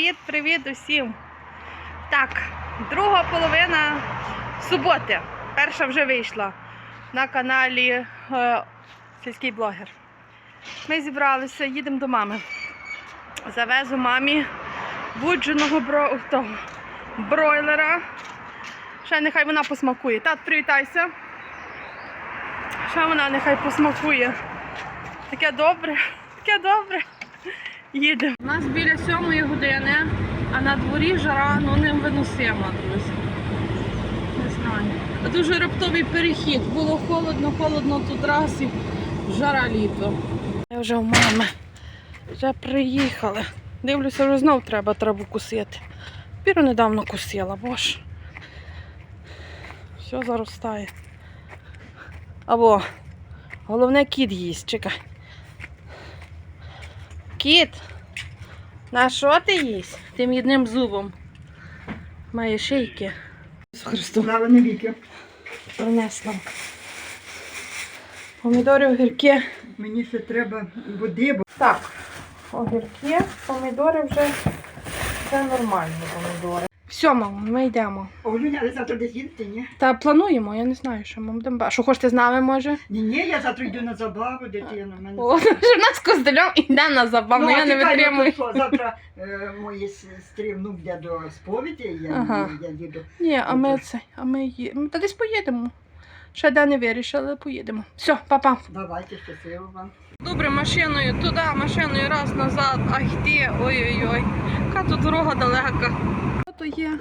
Привіт, привіт усім. Так, друга половина суботи. Перша вже вийшла на каналі е, Сільський блогер. Ми зібралися, їдемо до мами. Завезу мамі будженого бро... того, бройлера. Ще нехай вона посмакує. Тат, привітайся. Ще вона нехай посмакує. Таке добре, таке добре. Їдемо. У нас біля сьомої години, а на дворі жара ну невиносима, друзі. Не знаю. А Дуже раптовий перехід. Було холодно, холодно тут раз і жара літо. Я вже в мами. Вже приїхали. Дивлюся, вже знов треба траву кусити. Піру недавно кусила, боже. Все заростає. Або головне кіт їсть, чекай. Кіт, на що ти їсть? Тим єдним зубом. Має шийки. Христу принесла. Помідори, огірки. Мені ще треба води, бо Так, огірки, помідори вже, вже нормальні помідори. Все, мамо, ми йдемо. Олюня, але завтра десь їдете, ні? Та плануємо, я не знаю, що ми будемо. ба- Що хочете з нами, може? Ні, ні, я завтра йду на забаву, дитину. Мене... О, в нас з костелем йде на забаву, а я не чекай, ну, витримую. що, Завтра е, мої сестри внук йде до сповіді, я, Ага. я їду. Ні, а ми це, а ми їдемо. Та десь поїдемо. Ще де не вирішили, але поїдемо. Все, папа. Давайте, щасливо вам. Добре, машиною туди, машиною раз назад, а йти. Ой-ой-ой. Яка тут дорога далека. Що то є?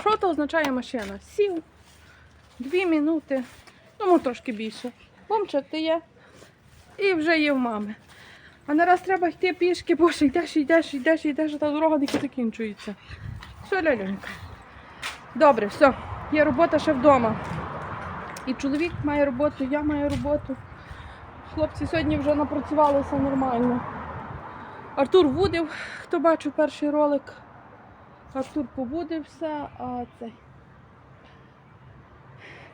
Що то означає машина? Сів. Дві минути. Ну, може, трошки більше. Бомчик ти є. І вже є в мами. А не раз треба йти пішки, бо ще йдеш, йдеш, йдеш, йдеш, а та дорога не закінчується. Все, лялюнька. Добре, все. Є робота ще вдома. І чоловік має роботу, я маю роботу. Хлопці сьогодні вже напрацювалися нормально. Артур вудив, хто бачив перший ролик. Артур побудився, а цей.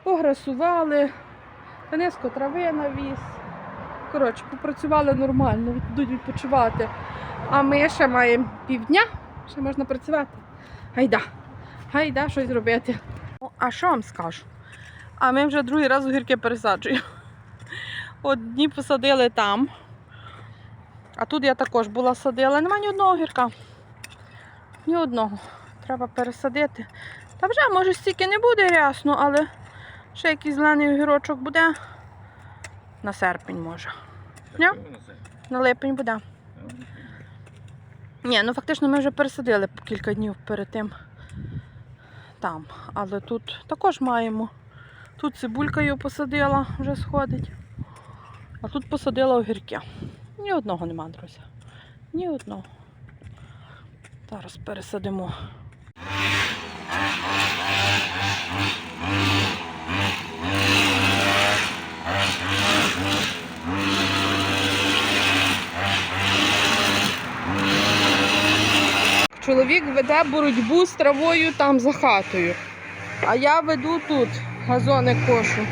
Пограсували, Дениско трави навіз. Коротше, попрацювали нормально, йдуть відпочивати. А ми ще маємо півдня, ще можна працювати. Гайда, гайда щось робити. О, А що вам скажу? А ми вже другий раз огірки пересаджуємо. Одні посадили там. А тут я також була садила. Нема ні одного огірка. Ні одного. Треба пересадити. Та вже, може, стільки не буде рясно, але ще якийсь зелений огірочок буде. На серпень може. Ні? На липень буде. Ні, ну фактично ми вже пересадили кілька днів перед тим. Там. Але тут також маємо. Тут цибулька його посадила, вже сходить. А тут посадила огірки. Ні одного нема, друзі. Ні одного. Зараз пересадимо. Чоловік веде боротьбу з травою там за хатою. А я веду тут газони кошу.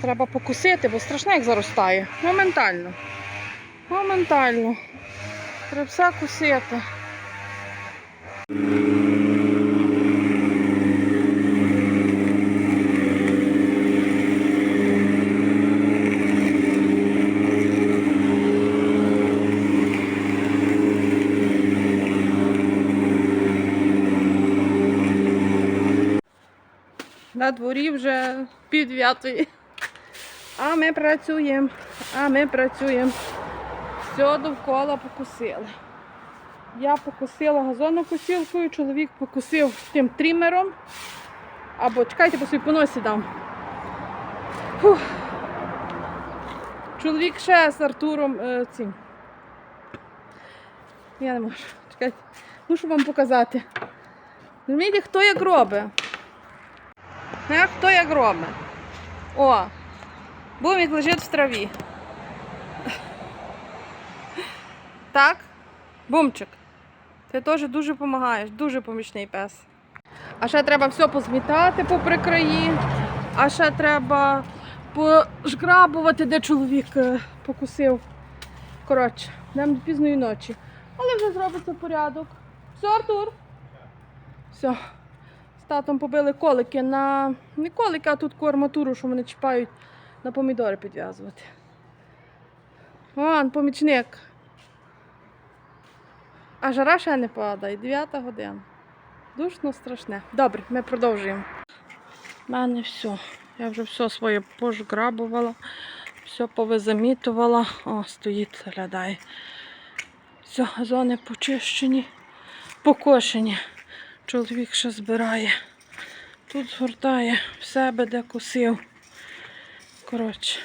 Треба покусити, бо страшно як заростає. Моментально. Моментально. Все кусити. На дворі вже пів. А ми працюємо, а ми працюємо. Все довкола покусили. Я покусила газонокосілкою, чоловік покусив тим трімером. Або чекайте, по собі по носі дам. Фух. Чоловік ще з Артуром е, цим. Я не можу. Чекайте. Мушу вам показати. Розумієте, хто як робить? Як хто як робить? О, бумік лежить в траві. Так? Бумчик. Ти теж дуже допомагаєш, дуже помічний пес. А ще треба все позмітати попри краї, а ще треба пожграбувати, де чоловік е, покусив. Коротше, йдемо до пізної ночі. Але вже зробиться порядок. Все, Артур? Все. З татом побили колики на. Не колики, а тут арматуру, що вони чіпають на помідори підв'язувати. Вон, помічник. А жара ще не падає, 9 година. Душно страшне. Добре, ми продовжуємо. У мене все. Я вже все своє пожграбувала, все повизамітувала. О, стоїть, глядає. Все, газони почищені, покошені. Чоловік ще збирає. Тут згортає в себе, де косив. Коротше.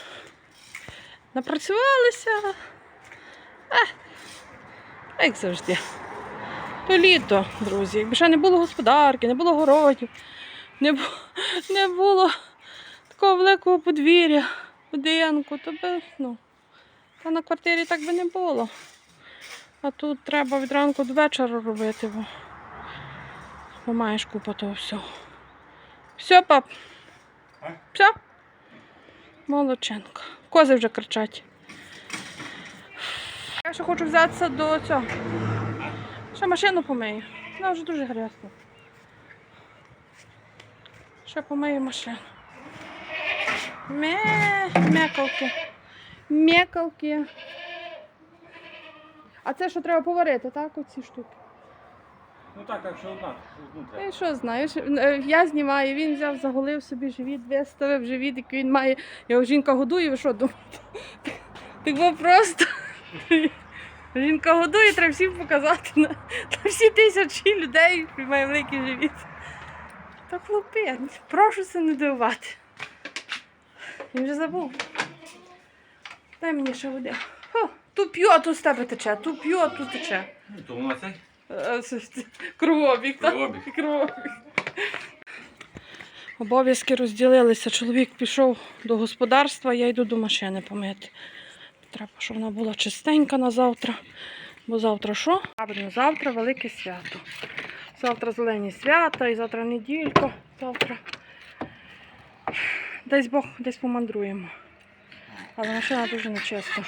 Напрацювалися. Е, як завжди. То літо, друзі. Якби ще не було господарки, не було городів, не, бу- не було такого великого подвір'я, будинку, то би, ну, та на квартирі так би не було. А тут треба від ранку до вечора робити, бо, бо маєш купу того всього. Все, пап. Все. Молодченко. Кози вже кричать. Я ще хочу взятися до цього. Ще машину помию. Вона вже дуже грязна. Ще помию машину. Ме, мекалки. Мекалки. А це що треба поварити, так? Оці штуки. Ну так, так, що одна, одну треба. Я що знаю, що- е, я знімаю, він взяв, заголив собі живіт, виставив живіт, який він має. Його жінка годує, ви що думаєте? Так було просто. Жінка годує, треба всім показати на, на всі тисячі людей, що має великий живіт. Та прошу це не дивувати. Він вже забув. Дай мені ще води. Ту п'ю, а ту з тебе тече, ту п'ю, а ту тече. Ну, то воно цей. Е, так? Кровообіг. Обов'язки розділилися. Чоловік пішов до господарства, я йду до машини помити. Треба, щоб вона була чистенька на завтра. Бо завтра що? Завтра велике свято. Завтра зелені свята і завтра неділька. Завтра. Десь Бог, десь помандруємо. Але машина дуже нечиста.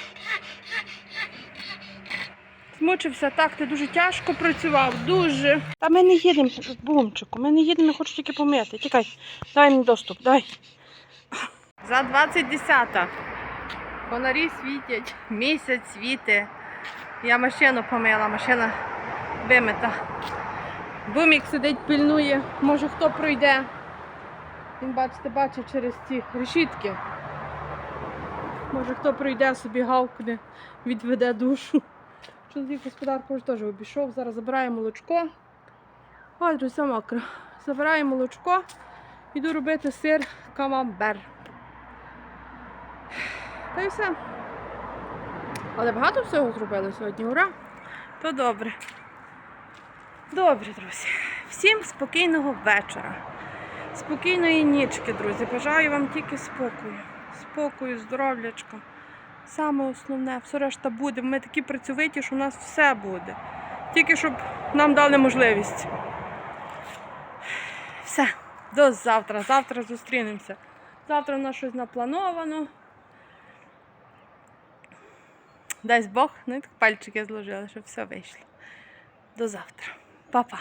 Змучився так, ти дуже тяжко працював, дуже. Та ми не їдемо, бумчику, ми не їдемо, я хочу тільки помити. Тікай, дай мені доступ, дай. За 20.10. Фонарі світять, місяць світить. Я машину помила, машина вимита. Бумік сидить, пильнує, може хто пройде. Він, бачите, бачить через ці решітки. Може хто пройде собі гавкне, відведе душу. Чоловік господарку вже теж обійшов. Зараз забирає молочко. Ой, друзі, мокро. Забирає молочко. Іду робити сир камамбер. Та й все. Але багато всього зробили сьогодні, ура! То добре. Добре, друзі. Всім спокійного вечора. Спокійної нічки, друзі. Бажаю вам тільки спокою. Спокою, здоров'ячка. Саме основне, все решта буде. Ми такі працьовиті, що у нас все буде. Тільки щоб нам дали можливість. Все, до завтра. Завтра зустрінемося. Завтра у нас щось наплановано. Дасть Бог, ну і так пальчики зложили, щоб все вийшло. До завтра. Па-па.